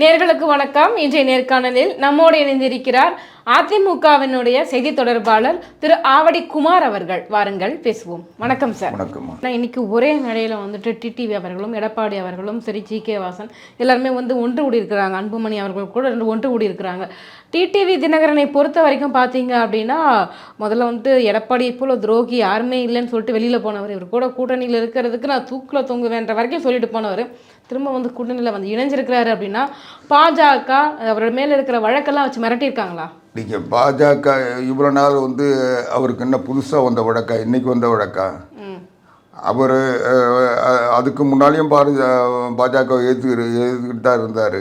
நேர்களுக்கு வணக்கம். இன்றைய நேர்காணலில் நம்மோடு இணைந்திருக்கிறார் அதிமுகவினுடைய செய்தி தொடர்பாளர் திரு ஆவடி குமார் அவர்கள். வாருங்கள் பேசுவோம். வணக்கம் சார். வணக்கம் நான் இன்னைக்கு ஒரே மேடையில் வந்துட்டு டிடிவி அவர்களும் எடப்பாடி அவர்களும் சரி ஜி கே வாசன் எல்லாருமே வந்து ஒன்று கூடி இருக்கிறாங்க அன்புமணி அவர்கள் கூட ஒன்று கூடி இருக்கிறாங்க டிடிவி தினகரனை பொறுத்த வரைக்கும் பார்த்தீங்க அப்படின்னா முதல்ல வந்து எடப்பாடியை போல துரோகி யாருமே இல்லைன்னு சொல்லிட்டு வெளியில் போனவர். இவர் கூட கூட்டணியில் இருக்கிறதுக்கு நான் தூக்கில் தொங்குவேன்ற வரைக்கும் சொல்லிட்டு போனவர். திரும்ப வந்து கூட்டணியில் வந்து இணைஞ்சிருக்கிறாரு அப்படின்னா பாஜக அவரோட மேலே இருக்கிற வழக்கெல்லாம் வச்சு மிரட்டியிருக்காங்களா? நீங்கள் பாஜக இவ்வளோ நாள் வந்து அவருக்கு என்ன புதுசாக வந்த வழக்கா? இன்னைக்கு வந்த வழக்கா? ம். அவர் அதுக்கு முன்னாலேயும் பாரு பாஜக எதிர்த்து எதிர்த்துக்கிட்டு தான் இருந்தார்.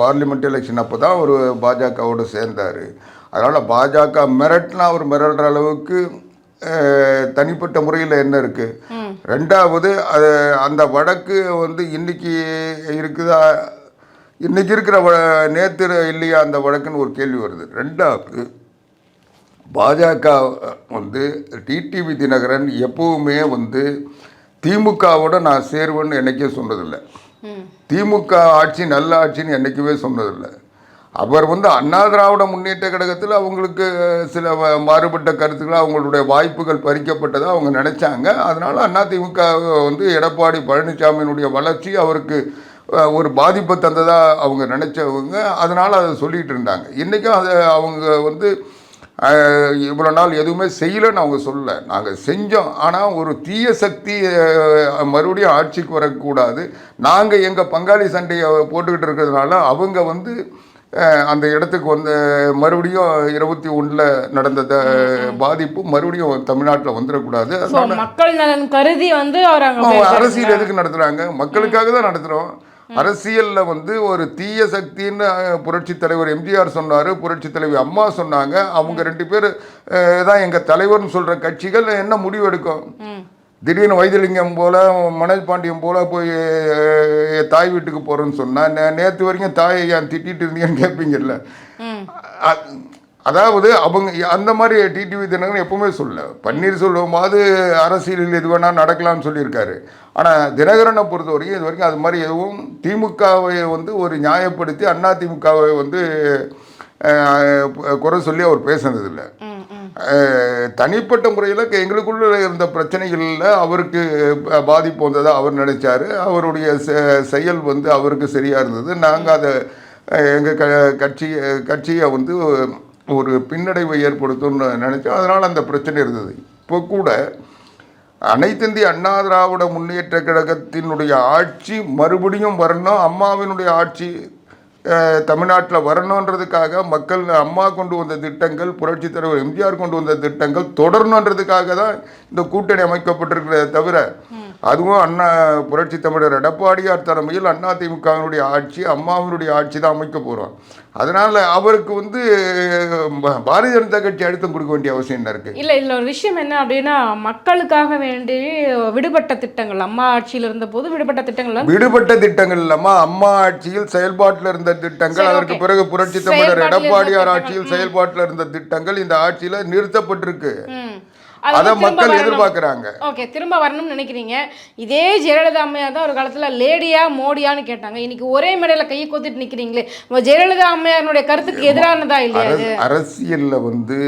பார்லிமெண்ட் எலெக்ஷன் அப்போ தான் அவர் பாஜகவோடு சேர்ந்தார். அதனால் பாஜக மிரட்டினா அவர் மிரட்டுற அளவுக்கு தனிப்பட்ட முறையில் என்ன இருக்குது ரெண்டாவது அது அந்த வழக்கு வந்து இன்னைக்கு இருக்குதா? இன்னைக்கு இருக்கிற வ நேற்று இல்லையா அந்த வழக்குன்னு ஒரு கேள்வி வருது. ரெண்டாவது பாஜக வந்து டிடிவி தினகரன் எப்பவுமே வந்து திமுகவோட நான் சேருவேன்னு என்றைக்கே சொன்னதில்லை. திமுக ஆட்சி நல்ல ஆட்சின்னு என்றைக்குமே சொன்னதில்லை. அவர் வந்து அண்ணா திராவிட முன்னேற்ற கழகத்தில் அவங்களுக்கு சில மாறுபட்ட கருத்துக்கள் அவங்களுடைய வாய்ப்புகள் பறிக்கப்பட்டதாக அவங்க நினச்சாங்க. அதனால் அண்ணா திமுக வந்து எடப்பாடி பழனிசாமியினுடைய வளர்ச்சி அவருக்கு ஒரு பாதிப்பை தந்ததாக அவங்க நினச்சவங்க. அதனால் அதை சொல்லிகிட்டு இருந்தாங்க. இன்றைக்கும் அதை அவங்க வந்து இவ்வளோ நாள் எதுவுமே செய்யலைன்னு அவங்க சொல்லலை. நாங்கள் செஞ்சோம். ஆனால் ஒரு தீய சக்தி மறுபடியும் ஆட்சிக்கு வரக்கூடாது. நாங்கள் எங்கள் பங்காளி சண்டையை போட்டுக்கிட்டு இருக்கிறதுனால அவங்க வந்து அந்த இடத்துக்கு வந்து மறுபடியும் இருபத்தி ஒன்றில் நடந்த த- பாதிப்பு மறுபடியும் தமிழ்நாட்டில் வந்துடக்கூடாது. மக்கள் நலன் கருதி வந்து அரசியல் எதுக்கு நடத்துறாங்க? மக்களுக்காக தான் நடத்துகிறோம் அரசியலில் வந்து ஒரு தீய சக்தின்னு புரட்சி தலைவர் எம்ஜிஆர் சொன்னார் புரட்சி தலைவி அம்மா சொன்னாங்க. அவங்க ரெண்டு பேர் தான் எங்கள் தலைவர்னு சொல்கிற கட்சிகள் என்ன முடிவு எடுக்கும்? திடீர்னு வைத்திலிங்கம் போல மணல் பாண்டியம் போல போய் தாய் வீட்டுக்கு போகிறேன்னு சொன்னால் நே நேற்று வரைக்கும் தாயை ஏன் திட்டிட்டு இருந்தீங்கன்னு கேட்பீங்கல்ல அதாவது அவங்க அந்த மாதிரி டிடிவி தினகரன் எப்பவுமே சொல்லல பன்னீர்செல்வமாவது அரசியலில் எது வேணால் நடக்கலாம்னு சொல்லியிருக்காரு. ஆனால் தினகரனை பொறுத்த வரைக்கும் இது வரைக்கும் அது மாதிரி எதுவும் திமுகவை வந்து ஒரு நியாயப்படுத்தி அண்ணா திமுகவை வந்து குறை சொல்லி அவர் பேசுனதில்லை. தனிப்பட்ட முறையில் எங்களுக்குள்ள இருந்த பிரச்சனைகளில் அவருக்கு பாதிப்பு வந்ததாக அவர் நினைச்சாரு. அவருடைய செயல் வந்து அவருக்கு சரியாக இருந்தது. நாங்கள் அதை எங்கள் க கட்சி கட்சியை வந்து ஒரு பின்னடைவை ஏற்படுத்தும்னு நினச்சோம் அதனால் அந்த பிரச்சனை இருந்தது. இப்போ கூட அனைத்திந்திய அண்ணா திராவிட முன்னேற்ற கழகத்தினுடைய ஆட்சி மறுபடியும் வரணும் அம்மாவினுடைய ஆட்சி தமிழ்நாட்டில் வரணுன்றதுக்காக மக்கள் அம்மா கொண்டு வந்த திட்டங்கள் புரட்சித் தலைவர் எம்ஜிஆர் கொண்டு வந்த திட்டங்கள் தொடரணுன்றதுக்காக தான் இந்த கூட்டணி அமைக்கப்பட்டிருக்கிறத தவிர அதுவும் அண்ணா புரட்சி தமிழர் எடப்பாடியார் தலைமையில் அண்ணா திமுகவினுடைய ஆட்சி அம்மாவினுடைய ஆட்சி தான் அமைக்க போகிறோம் அதனால் அவருக்கு வந்து பாரதிய ஜனதா கட்சி அழுத்தம் கொடுக்க வேண்டிய அவசியம் என்ன இருக்குது இல்ல இதுல ஒரு விஷயம் என்ன அப்படின்னா மக்களுக்காக வேண்டி விடுபட்ட திட்டங்கள் அம்மா ஆட்சியில் இருந்த போது விடுபட்ட திட்டங்கள் விடுபட்ட திட்டங்கள் இல்லாம அம்மா ஆட்சியில் செயல்பாட்டில் இருந்த திட்டங்கள் அதற்கு. பிறகு புரட்சி தமிழர் எடப்பாடியார் ஆட்சியில் செயல்பாட்டில் இருந்த திட்டங்கள் இந்த ஆட்சியில நிறுத்தப்பட்டிருக்கு. அதை மக்கள். எதிர்பார்க்கறாங்க. ஓகே திரும்ப வரணும்னு நினைக்கிறீங்க. இதே ஜெயலலிதா அம்மையார் தான் ஒரு காலத்துல லேடியா மோடியான்னு கேட்டாங்க. இன்னைக்கு ஒரே மேடையில கையை கோத்திட்டு நிக்கிறீங்களே. உங்க ஜெயலலிதா அம்மையாருடைய கருத்துக்கு எதிரானதா இல்லையா அரசியல்ல வந்து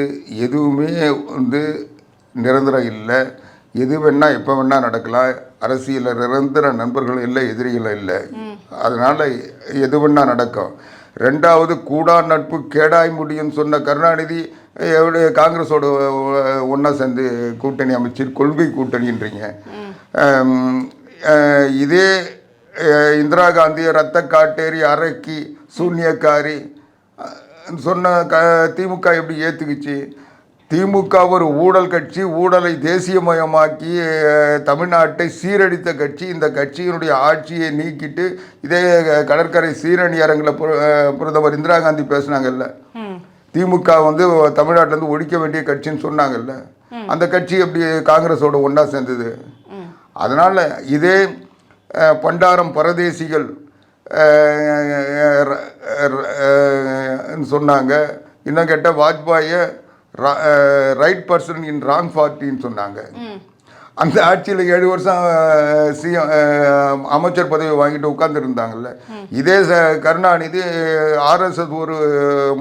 எதுவுமே வந்து நிரந்தரம் இல்லை. எது வேணா எப்போ வேணா நடக்கலாம். அரசியலில் நிரந்தர நண்பர்கள் இல்லை எதிரிகள் இல்லை. அதனால எது வேணா நடக்கும். ரெண்டாவது கூடா நட்பு கேடாய் முடியும்னு சொன்ன கருணாநிதி எப்படி காங்கிரஸோட ஒன்றா சேர்ந்து கூட்டணி அமைச்சு கொள்கை கூட்டணின்றீங்க. இதே இந்திரா காந்தி ரத்த காட்டேரி அரக்கி சூன்யக்காரி சொன்ன க திமுக எப்படி ஏற்றுக்குச்சு திமுக ஒரு ஊழல் கட்சி ஊழலை தேசியமயமாக்கி தமிழ்நாட்டை சீரழித்த கட்சி இந்த கட்சியினுடைய ஆட்சியை நீக்கிட்டு இதே கடற்கரை சீரணி அரங்கில் பிரதமர் இந்திரா காந்தி பேசுனாங்கல்ல திமுக வந்து தமிழ்நாட்டிலேருந்து ஒழிக்க வேண்டிய கட்சின்னு சொன்னாங்கல்ல அந்த கட்சி எப்படி காங்கிரஸோட ஒன்றா சேர்ந்தது அதனால் இதே பண்டாரம் பரதேசிகள் சொன்னாங்க இன்னும் கேட்டால் வாஜ்பாயை ரைட் பர்சன் இன் ராங் பார்ட்டின்னு சொன்னாங்க. அந்த ஆட்சியில் ஏழு வருஷம் சிஎம் அமைச்சர் பதவி வாங்கிட்டு உட்கார்ந்துருந்தாங்கல்ல. இதே ச கருணாநிதி ஆர்எஸ்எஸ் ஒரு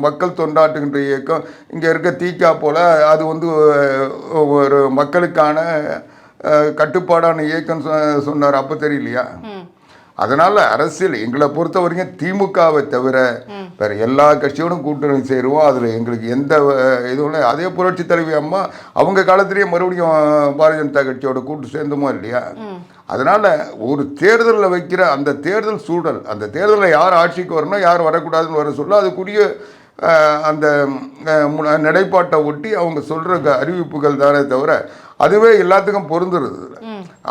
மக்கள் தொண்டாட்டுகின்ற இயக்கம். இங்கே இருக்க தீக்கா போல அது வந்து ஒரு மக்களுக்கான கட்டுப்பாடான இயக்கம் சொன்னார். அப்போ தெரியலையா? அதனால அரசியல் எங்களை பொறுத்த வரைக்கும் திமுகவை தவிர வேற எல்லா கட்சியோடும் கூட்டணி சேருவோம். அதில் எங்களுக்கு எந்த இதுவும் இல்லை. அதே புரட்சி தலைவி அம்மா அவங்க காலத்திலேயே மறுபடியும் பாரதிய ஜனதா கட்சியோட கூட்டு சேர்ந்தோமோ இல்லையா? அதனால ஒரு தேர்தலில் வைக்கிற அந்த தேர்தல் சூழல் அந்த தேர்தலில் யார் ஆட்சிக்கு வரணும் யார் வரக்கூடாதுன்னு வர சொல்ல அதுக்குரிய அந்த நிலைப்பாட்டை ஒட்டி அவங்க சொல்கிற அறிவிப்புகள் தானே தவிர அதுவே எல்லாத்துக்கும் பொருந்துருது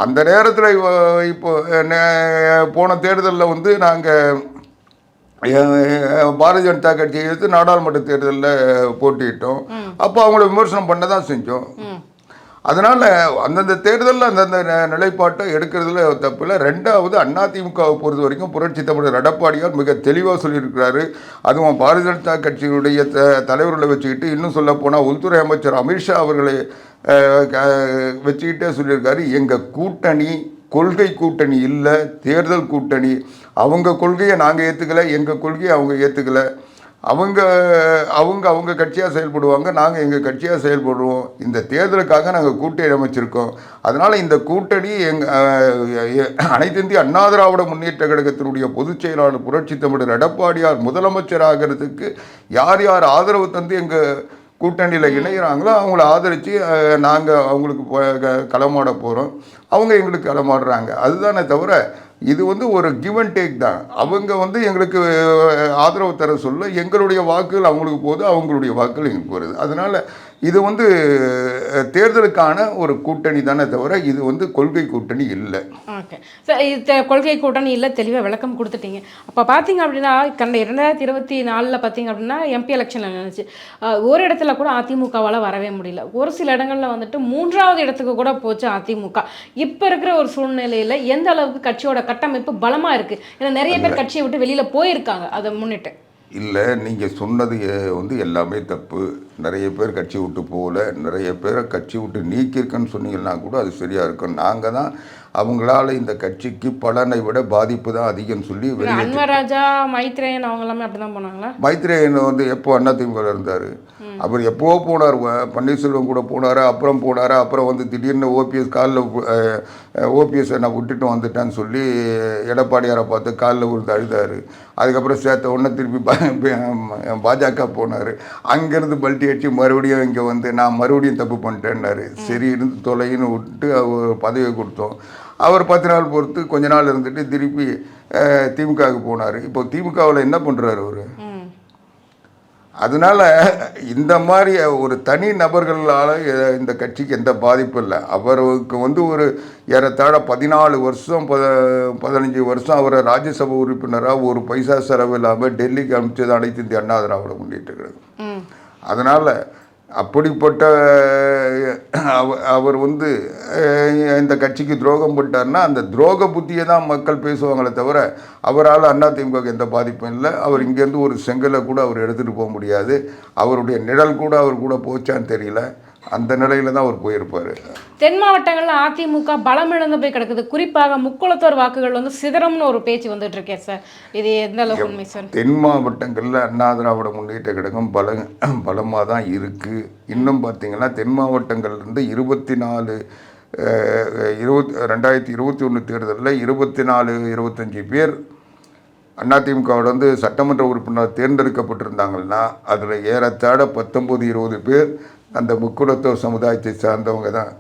அந்த நேரத்தில் இப்போ போன தேர்தலில் வந்து நாங்கள் பாரதிய ஜனதா கட்சியை எடுத்து நாடாளுமன்ற தேர்தலில் போட்டியிட்டோம். அப்போ அவங்கள விமர்சனம் பண்ண தான் செஞ்சோம். அதனால் அந்தந்த தேர்தலில் அந்தந்த நிலைப்பாட்டை எடுக்கிறதுல தப்பில்லை ரெண்டாவது அதிமுகவை பொறுத்த வரைக்கும் புரட்சி தமிழர் எடப்பாடியார் மிக தெளிவாக சொல்லியிருக்கிறாரு. அதுவும் பாரதிய ஜனதா கட்சியினுடைய த தலைவர்களை வச்சுக்கிட்டு இன்னும் சொல்ல போனால் உள்துறை அமைச்சர் அமித்ஷா அவர்களை வச்சுக்கிட்டே சொல்லியிருக்காரு. எங்கள் கூட்டணி கொள்கை கூட்டணி இல்லை தேர்தல் கூட்டணி. அவங்க கொள்கையை நாங்கள் ஏற்றுக்கல எங்கள் கொள்கையை அவங்க ஏற்றுக்கலை அவங்க அவங்க அவங்க கட்சியாக செயல்படுவாங்க நாங்கள் எங்கள் கட்சியாக செயல்படுவோம். இந்த தேர்தலுக்காக நாங்கள் கூட்டணி அமைச்சிருக்கோம். அதனால் இந்த கூட்டணி எங்கள் அனைத்து இந்திய அண்ணா திராவிட முன்னேற்ற கழகத்தினுடைய பொதுச் செயலாளர் புரட்சி தமிழர் எடப்பாடியார் முதலமைச்சர் ஆகிறதுக்கு யார் யார் ஆதரவு தந்து எங்கள் கூட்டணியில் இணைகிறாங்களோ அவங்கள ஆதரித்து நாங்கள் அவங்களுக்கு களமாட போகிறோம் அவங்க எங்களுக்கு களமாடுறாங்க. அதுதானே தவிர இது வந்து ஒரு கிவ் அண்ட் டேக் தான். அவங்க வந்து எங்களுக்கு ஆதரவு தர சொல்ல எங்களுடைய வாக்குகள் அவங்களுக்கு போகுது அவங்களுடைய வாக்குகள் எங்களுக்கு வருது அதனால் இது வந்து தேர்தலுக்கான ஒரு கூட்டணி தானே தவிர இது வந்து கொள்கை கூட்டணி இல்லை. ஓகே. சார் இது கொள்கை கூட்டணி இல்லை தெளிவாக விளக்கம் கொடுத்துட்டீங்க. அப்போ பார்த்தீங்க அப்படின்னா கடந்த இரண்டாயிரத்தி இருபத்தி நாலில் பார்த்தீங்க அப்படின்னா எம்பி எலெக்ஷனில் நினச்சி ஒரு இடத்துல கூட அதிமுகவால் வரவே முடியல. ஒரு சில இடங்களில் வந்துட்டு மூன்றாவது இடத்துக்கு கூட போச்சு அதிமுக. இப்போ இருக்கிற ஒரு சூழ்நிலையில் எந்த அளவுக்கு கட்சியோட கட்டமைப்பு பலமாக இருக்குது ஏன்னா நிறைய பேர் கட்சியை விட்டு வெளியில் போயிருக்காங்க அதை முன்னிட்டு. இல்லை நீங்கள் சொன்னது வந்து எல்லாமே தப்பு. நிறைய பேர் கட்சி விட்டு போகல. நிறைய பேரை கட்சி விட்டு நீக்கியிருக்குன்னு சொன்னீங்கன்னா கூட அது சரியாக இருக்கும். நாங்கள் தான் அவங்களால இந்த கட்சிக்கு பலனை விட பாதிப்பு தான் அதிகம்னு சொல்லி வெளியே அன்வர் ராஜா மைத்ரேயன் அவங்க எல்லாமே அப்படி தான் போனாங்களா? மைத்ரேயன் வந்து எப்போ அதிமுக இருந்தார்? அவர் எப்போ போனார்? பன்னீர்செல்வம் கூட போனார்? அப்புறம் போனார்? அப்புறம் வந்து திடீர்னு ஓபிஎஸ் காலில் ஓபிஎஸ் நான் விட்டுட்டு வந்துட்டேன்னு சொல்லி எடப்பாடியாரை பார்த்து காலில் விழுந்து அழுதாரு. அதுக்கப்புறம் சேர்த்த உடனே திருப்பி பாஜக போனார். அங்கேருந்து பல்ட்டி அடிச்சு மறுபடியும் இங்கே வந்து நான் மறுபடியும் தப்பு பண்ணிட்டேன்னாரு. சரி இருந்து தொலைன்னு விட்டு அவர் பதவியை கொடுத்தோம். அவர் பத்து நாள் பொறுத்து கொஞ்ச நாள் இருந்துட்டு திருப்பி திமுகவுக்கு போனார். இப்போ திமுகவில் என்ன பண்ணுறாரு அவர்? அதனால இந்த மாதிரி ஒரு தனி நபர்களால் இந்த கட்சிக்கு எந்த பாதிப்பும் இல்லை. அவருக்கு வந்து ஒரு ஏறத்தாழ பதினாலு வருஷம் பத பதினஞ்சு வருஷம் அவரை ராஜ்யசபா உறுப்பினராக ஒரு பைசா செலவு இல்லாமல் டெல்லிக்கு அனுப்பிச்சது அனைத்து இந்திய அண்ணா திராவிட முன்னேற்ற கழகம். அதனால் அப்படிப்பட்ட அவ- அவர் வந்து இந்த கட்சிக்கு துரோகம் பண்ணிட்டார்னா அந்த துரோக புத்தியை தான் மக்கள் பேசுவாங்களே தவிர அவரால் அதிமுக எந்த பாதிப்பும் இல்லை. அவர் இங்கேருந்து ஒரு செங்கலை கூட அவர் எடுத்துகிட்டு போக முடியாது. அவருடைய நிழல் கூட அவர் கூட போச்சான்னு தெரியல. அந்த நிலையில தான் அவர் போயிருப்பார். தென் மாவட்டங்களில் அதிமுக பலம் இழந்து போய் கிடக்குது. குறிப்பாக முக்குளத்தோர் வாக்குகள் வந்து சிதறம்னு ஒரு பேச்சு வந்துட்டு இருக்கே சார். இது எந்த அளவுக்கு உண்மை சார்? தென் மாவட்டங்களில் அண்ணா திராவிட முன்னேற்ற கழகம் பல பலமாக தான் இருக்குது இன்னும் பார்த்தீங்கன்னா தென் மாவட்டங்கள்லேருந்து இருபத்தி நாலு இருபத் ரெண்டாயிரத்தி இருபத்தி ஒன்று தேர்தலில் இருபத்தி நாலு இருபத்தஞ்சி பேர் அதிமுகவோட வந்து சட்டமன்ற உறுப்பினர் தேர்ந்தெடுக்கப்பட்டிருந்தாங்கன்னா அதில் ஏறத்தாழ பத்தொம்பது இருபது பேர் அந்த முக்குலத்தோர் சமுதாயத்தை சார்ந்தவங்க தான்.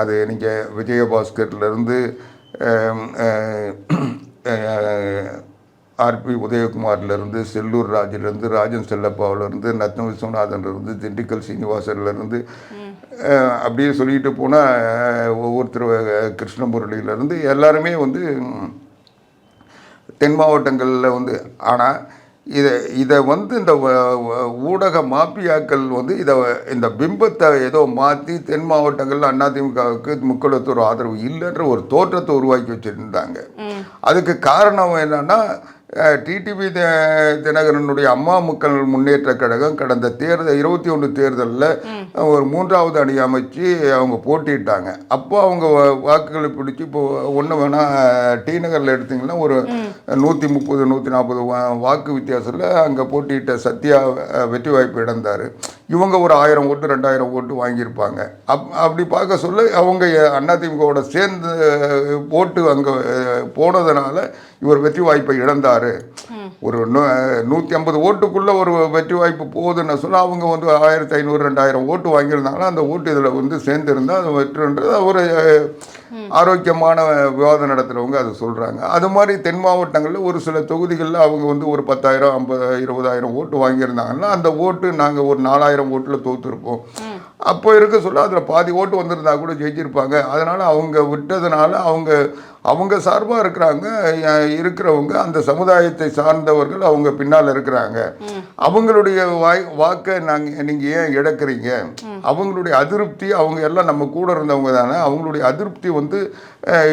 அது நீங்கள் விஜயபாஸ்கர்லேருந்து ஆர்பி உதயகுமார்லேருந்து செல்லூர் ராஜிலேருந்து ராஜன் செல்லப்பாவிலேருந்து நத்ன விஸ்வநாதன்லேருந்து திண்டுக்கல் சீனிவாசன்லேருந்து அப்படியே சொல்லிட்டு போனால் ஒவ்வொருத்தர் கிருஷ்ணமுரளியிலேருந்து எல்லாருமே வந்து தென் மாவட்டங்களில் வந்து ஆனால் இதை இதை வந்து இந்த ஊடக மாப்பியாக்கள் வந்து இதை இந்த பிம்பத்தை ஏதோ மாற்றி தென் மாவட்டங்களில் அதிமுகவுக்கு முக்குளத்தூர் ஆதரவு இல்லைன்ற ஒரு தோற்றத்தை உருவாக்கி வச்சுருந்தாங்க. அதுக்கு காரணம் என்னன்னா டிடிவி தினகரனுடைய அம்மா மக்கள் முன்னேற்ற கழகம் கடந்த தேர்தல் இருபத்தி ஒன்று தேர்தலில் ஒரு மூன்றாவது அணி அமைச்சு அவங்க போட்டிட்டாங்க அப்போ அவங்க வாக்குகளை பிடிச்சி இப்போ ஒன்று வேணால் டி நகரில் எடுத்திங்கன்னா ஒரு நூற்றி முப்பது நூற்றி நாற்பது வாக்கு வித்தியாசத்தில் அங்கே போட்டியிட்ட சத்யா வெற்றி வாய்ப்பு இழந்தார். இவங்க ஒரு ஆயிரம் ஓட்டு ரெண்டாயிரம் ஓட்டு வாங்கியிருப்பாங்க. அப் அப்படி பார்க்க சொல்ல அவங்க அதிமுகவோட சேர்ந்து போட்டு அங்கே போனதுனால இவர் வெற்றி வாய்ப்பை இழந்தார். ஒரு நூற்றி ஐம்பது ஓட்டுக்குள்ளே ஒரு வெற்றி வாய்ப்பு போகுதுன்னு சொல்ல அவங்க வந்து ஆயிரத்தி ஐநூறு ரெண்டாயிரம் ஓட்டு வாங்கியிருந்தாங்கன்னா அந்த ஓட்டு இதில் வந்து சேர்ந்துருந்தால் அது வெற்றின்றது ஒரு ஆரோக்கியமான விவாதம் நடத்துகிறவங்க அது சொல்கிறாங்க அது மாதிரி தென் மாவட்டங்களில் ஒரு சில தொகுதிகளில் அவங்க வந்து ஒரு பத்தாயிரம் ஐம்பது இருபதாயிரம் ஓட்டு வாங்கியிருந்தாங்கன்னா அந்த ஓட்டு நாங்கள் ஒரு நாலாயிரம் ஓட்டில் தோற்றுருப்போம் அப்போ இருக்க சொல்ல அதில் பாதி ஓட்டு வந்திருந்தா கூட ஜெயிச்சிருப்பாங்க. அதனால் அவங்க விட்டதுனால அவங்க அவங்க சார்பாக இருக்கிறாங்க இருக்கிறவங்க அந்த சமுதாயத்தை சார்ந்தவர்கள் அவங்க பின்னால் இருக்கிறாங்க. அவங்களுடைய வாய் வாக்கை நாங்கள் நீங்கள் ஏன் இழக்கிறீங்க அவங்களுடைய அதிருப்தி அவங்க எல்லாம் நம்ம கூட இருந்தவங்க தானே அவங்களுடைய அதிருப்தி வந்து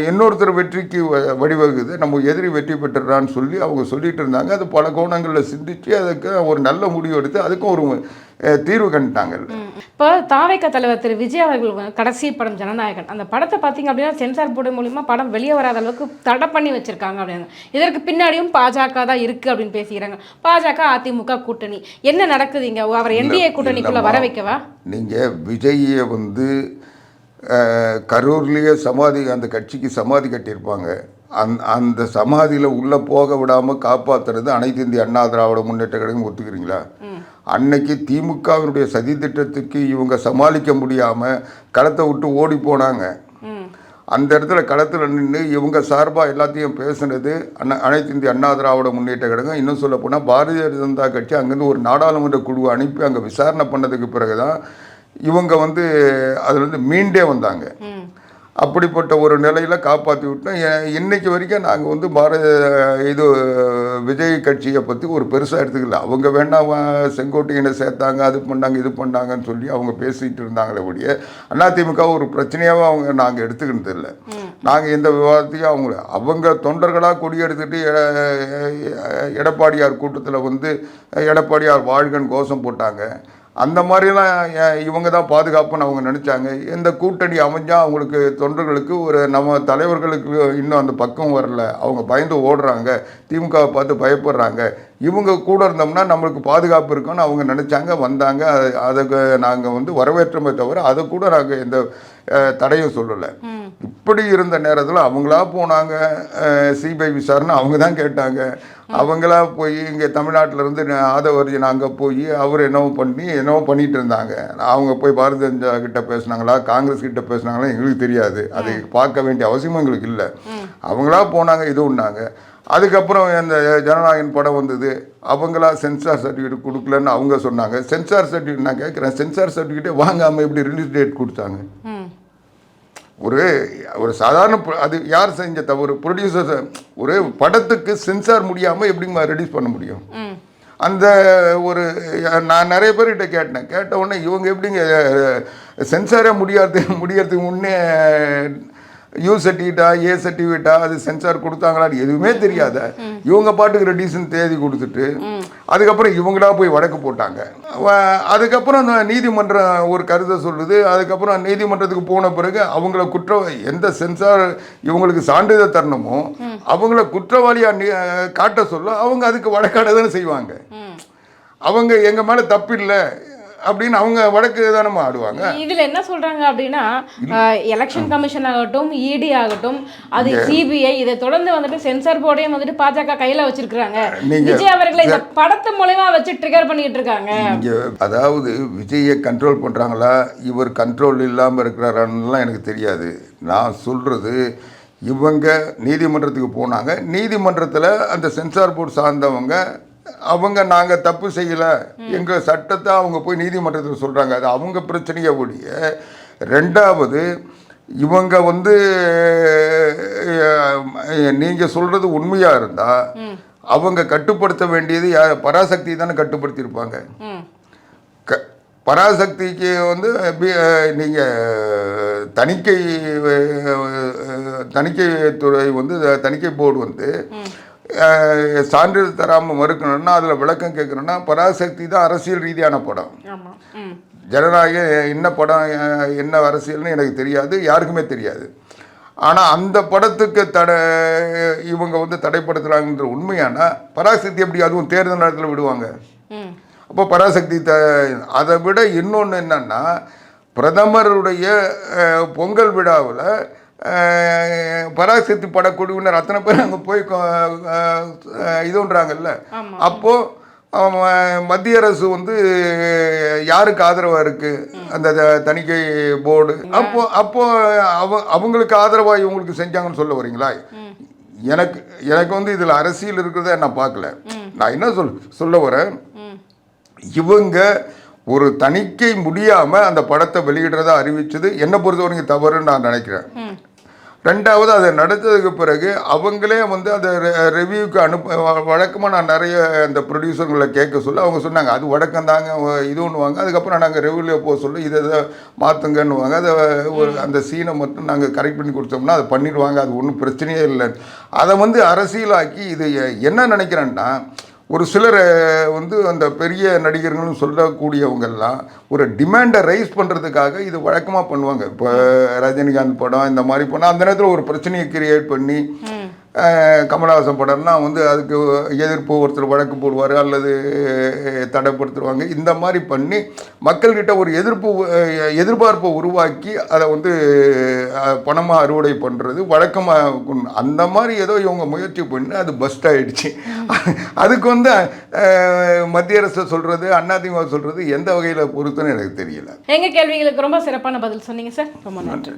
இன்னொருத்தர் வெற்றிக்கு வ- வழிவகுது நம்ம எதிரி வெற்றி பெற்றுறான்னு சொல்லி அவங்க சொல்லிட்டு இருந்தாங்க. அது பல கோணங்களில் சிந்தித்து அதுக்கு ஒரு நல்ல முடிவு எடுத்து அதுக்கும் ஒரு தீர்வு கண்டுட்டாங்க இப்போ தாவேக்க தலைவர் திரு விஜய் அவர்கள் கடைசி படம் ஜனநாயகன். அந்த படத்தை பார்த்தீங்க அப்படின்னா சென்சார் போர்டு மூலியமா படம் வெளியே வராத அளவுக்கு தடை பண்ணி வச்சிருக்காங்க அப்படின்னு. இதற்கு பின்னாடியும் பாஜக தான் இருக்கு அப்படின்னு பேசிக்கிறாங்க பாஜக அதிமுக கூட்டணி. என்ன நடக்குது இங்க? அவர் என்டிஏ கூட்டணிக்குள்ள வர வைக்கவா? நீங்கள் விஜயை வந்து கரூர்லேயே சமாதி அந்த கட்சிக்கு சமாதி கட்டியிருப்பாங்க. அந் அந்த சமாதியில் உள்ளே போக விடாமல் காப்பாற்றுறது அனைத்து இந்திய அண்ணா திராவிட முன்னேற்ற கழகம் ஒத்துக்கிறீங்களா? அன்னைக்கு திமுகவினுடைய சதி திட்டத்துக்கு இவங்க சமாளிக்க முடியாமல் களத்தை விட்டு ஓடி போனாங்க. அந்த இடத்துல களத்தில் நின்று இவங்க சார்பாக எல்லாத்தையும் பேசுனது அண்ணா அனைத்து இந்திய அண்ணா திராவிட முன்னேற்ற கழகம். இன்னும் சொல்ல போனால் பாரதிய ஜனதா கட்சி அங்கேருந்து ஒரு நாடாளுமன்ற குழுவை அனுப்பி அங்கே விசாரணை பண்ணதுக்கு பிறகு தான் இவங்க வந்து அதுலேருந்து மீண்டே வந்தாங்க. அப்படிப்பட்ட ஒரு நிலையில் காப்பாற்றி விட்டோம். இன்னைக்கு வரைக்கும் நாங்கள் வந்து பாரத இது விஜய் கட்சியை பற்றி ஒரு பெருசாக எடுத்துக்கல. அவங்க வேண்டாம் வா- செங்கோட்டையனை சேர்த்தாங்க அது பண்ணாங்க இது பண்ணாங்கன்னு சொல்லி அவங்க பேசிகிட்டு இருந்தாங்களே ஒழிய அதிமுக ஒரு பிரச்சனையாகவும் அவங்க நாங்கள் எடுத்துக்கினது இல்லை. நாங்கள் எந்த விவாதத்தையும் அவங்க அவங்க தொண்டர்களாக கொடி எடுத்துட்டு எ- எடப்பாடியார் கூட்டத்தில் வந்து எடப்பாடியார் வாழ்கன் கோஷம் போட்டாங்க. அந்த மாதிரிலாம் இவங்க தான் பாதுகாப்புன்னு அவங்க நினச்சாங்க. இந்த கூட்டணி அமைஞ்சா அவங்களுக்கு தொண்டர்களுக்கு ஒரு நம்ம தலைவர்களுக்கு இன்னும் அந்த பக்கம் வரல. அவங்க பயந்து ஓடுறாங்க. திமுகவை பார்த்து பயப்படுறாங்க. இவங்க கூட இருந்தோம்னா நம்மளுக்கு பாதுகாப்பு இருக்குன்னு அவங்க நினச்சாங்க வந்தாங்க. அது- அதுக்கு நாங்கள் வந்து வரவேற்றமே தவிர அதை கூட நாங்கள் எந்த தடையும் சொல்லலை. இப்படி இருந்த நேரத்தில் அவங்களா போனாங்க. சிபிஐ விசாரணை அவங்க தான் கேட்டாங்க. அவங்களா போய் இங்கே தமிழ்நாட்டிலேருந்து ஆதவர்ஜன் அங்கே போய் அவர் என்னவோ பண்ணி என்னவோ பண்ணிட்டு இருந்தாங்க. அவங்க போய் பாரதிய ஜனதா கிட்ட பேசுனாங்களா காங்கிரஸ் கிட்ட பேசுனாங்களா எங்களுக்கு தெரியாது. அதை பார்க்க வேண்டிய அவசியமும் எங்களுக்கு இல்லை. அவங்களா போனாங்க இது ஒன்றாங்க அதுக்கப்புறம் இந்த ஜனநாயகன் படம் வந்தது. அவங்களா சென்சார் சர்டிஃபிகேட் கொடுக்கலன்னு அவங்க சொன்னாங்க. சென்சார் சர்டிஃபிகேட் நான் கேட்குறேன் சென்சார் சர்டிஃபிகேட்டே வாங்காமல் எப்படி ரிலீஸ் டேட் கொடுத்தாங்க? ஒரு ஒரு சாதாரண அது யார் செஞ்ச தவறு? ப்ரொடியூசர் ஒரு படத்துக்கு சென்சார் முடியாமல் எப்படிங்க ரெடியூஸ் பண்ண முடியும்? அந்த ஒரு நான் நிறைய பேர்கிட்ட கேட்டேன். கேட்ட உடனே இவங்க எப்படிங்க சென்சாரே முடியாது முடியறதுக்கு முன்னே யூ சர்டிஃபிகேட்டா ஏ சர்டிஃபிகேட்டா அது சென்சார் கொடுத்தாங்களான்னு எதுவுமே தெரியாத இவங்க பாட்டுக்கு ரெடியூஷன் தேதி கொடுத்துட்டு அதுக்கப்புறம் இவங்களா போய் வழக்கு போட்டாங்க. அதுக்கப்புறம் நீதிமன்றம் ஒரு கருத்தை சொல்லுது. அதுக்கப்புறம் நீதிமன்றத்துக்கு போன பிறகு அவங்கள குற்ற எந்த சென்சார் இவங்களுக்கு சான்றிதழ் தரணுமோ அவங்கள குற்றவாளியா நீ- காட்ட சொல்ல அவங்க அதுக்கு வழக்காட தானே செய்வாங்க அவங்க எங்க மேல தப்பு இல்லை அப்படின்னு அவங்க வழக்கு தானே ஆடுவாங்க. இதுல என்ன சொல்றாங்க அப்படின்னா எலெக்ஷன் கமிஷன் ஆகட்டும் இடி ஆகட்டும் அது சிபிஐ இதை தொடர்ந்து வந்துட்டு சென்சார் போர்டையும் வந்துட்டு பாஜக கையில வச்சிருக்காங்க விஜய் அவர்களை இந்த படத்து மூலயமா வச்சு ட்ரிகர் பண்ணிட்டு இருக்காங்க. அதாவது விஜயை கண்ட்ரோல் பண்றாங்களா? இவர் கண்ட்ரோல் இல்லாமல் இருக்கிறாரான்னுலாம் எனக்கு தெரியாது. நான் சொல்றது இவங்க நீதிமன்றத்துக்கு போனாங்க. நீதிமன்றத்தில் அந்த சென்சார் போர்டு சார்ந்தவங்க அவங்க நாங்கள் தப்பு செய்யலை. எங்கள் சட்டத்தை அவங்க போய் நீதிமன்றத்தில் சொல்கிறாங்க அது அவங்க பிரச்சனையை ஒழிய ரெண்டாவது இவங்க வந்து நீங்கள் சொல்கிறது உண்மையாக இருந்தால் அவங்க கட்டுப்படுத்த வேண்டியது யார்? பராசக்தி தானே கட்டுப்படுத்தியிருப்பாங்க. க பராசக்திக்கு வந்து நீங்கள் தணிக்கை தணிக்கை துறை வந்து தணிக்கை போர்டு வந்து சான்றிதழ் தராமல் மறுக்கணும்னா அதில் விளக்கம் கேட்கணும்னா பராசக்தி தான் அரசியல் ரீதியான படம். ஜனநாயக என்ன படம் என்ன அரசியல்னு எனக்கு தெரியாது யாருக்குமே தெரியாது. ஆனால் அந்த படத்துக்கு தடை இவங்க வந்து தடைப்படுத்துகிறாங்கன்ற உண்மையானா பராசக்தி எப்படி அதுவும் தேர்தல் நேரத்தில் விடுவாங்க? அப்போ பராசக்தி த அதை விட இன்னொன்று என்னன்னா பிரதமருடைய பொங்கல் விழாவில் பராசக்தி படக்குழுவினர் அத்தனை பேர் அங்கே போய் இதுன்றாங்கல்ல. அப்போது மத்திய அரசு வந்து யாருக்கு ஆதரவாக இருக்குது அந்த தணிக்கை போர்டு. அப்போ அப்போ அவ அவங்களுக்கு ஆதரவாக இவங்களுக்கு செஞ்சாங்கன்னு சொல்ல வரீங்களா? எனக்கு எனக்கு வந்து இதில் அரசியல் இருக்கிறத நான் பார்க்கல. நான் என்ன சொல் சொல்ல வரேன்? இவங்க ஒரு தணிக்கை முடியாமல் அந்த படத்தை வெளியிடுறதா அறிவிச்சது. என்னை பொறுத்தவரைக்கும் தவறுன்னு நான் நினைக்கிறேன். ரெண்டாவது அதை நடத்ததுக்கு பிறகு அவங்களே வந்து அந்த ரிவ்யூக்கு அனுப்ப வழக்கமாக நான் நிறைய அந்த ப்ரொடியூசர்களை கேட்க சொல்ல அவங்க சொன்னாங்க அது வழக்கம் தாங்க இது ஒன்றுவாங்க அதுக்கப்புறம் நாங்கள் ரெவ்யூவில் போக சொல்ல இதை இதை மாற்றுங்கன்னுவாங்க அதை ஒரு அந்த சீனை மட்டும் நாங்கள் கரெக்ட் பண்ணி கொடுத்தோம்னா அதை பண்ணிடுவாங்க அது ஒன்றும் பிரச்சனையே இல்லை அதை வந்து அரசியலாக்கி இது என்ன நினைக்கிறேன்னா ஒரு சிலர் வந்து அந்த பெரிய நடிகர்களும் சொல்லக்கூடியவங்கெல்லாம் ஒரு டிமாண்டை ரைஸ் பண்ணுறதுக்காக இது வழக்கமாக பண்ணுவாங்க. இப்போ ரஜினிகாந்த் படம் இந்த மாதிரி பண்ணால் அந்த நேரத்தில் ஒரு பிரச்சனையை கிரியேட் பண்ணி கமலஹாசன் படம்லாம் வந்து அதுக்கு எதிர்ப்பு ஒருத்தர் வழக்கு போடுவார் அல்லது தடைப்படுத்துவாங்க இந்த மாதிரி பண்ணி மக்கள்கிட்ட ஒரு எதிர்ப்பு எதிர்பார்ப்பை உருவாக்கி அதை வந்து பணமாக அறுவடை பண்ணுறது வழக்கமாக அந்த மாதிரி ஏதோ இவங்க முயற்சி பண்ணி அது பஸ்ட் ஆயிடுச்சு. அதுக்கு வந்து மத்திய அரசு சொல்கிறது அதிமுக சொல்கிறது எந்த வகையில் பொறுத்துன்னு எனக்கு தெரியல. எங்க கேள்விகளுக்கு ரொம்ப சிறப்பான பதில் சொன்னீங்க சார். ரொம்ப நன்றி.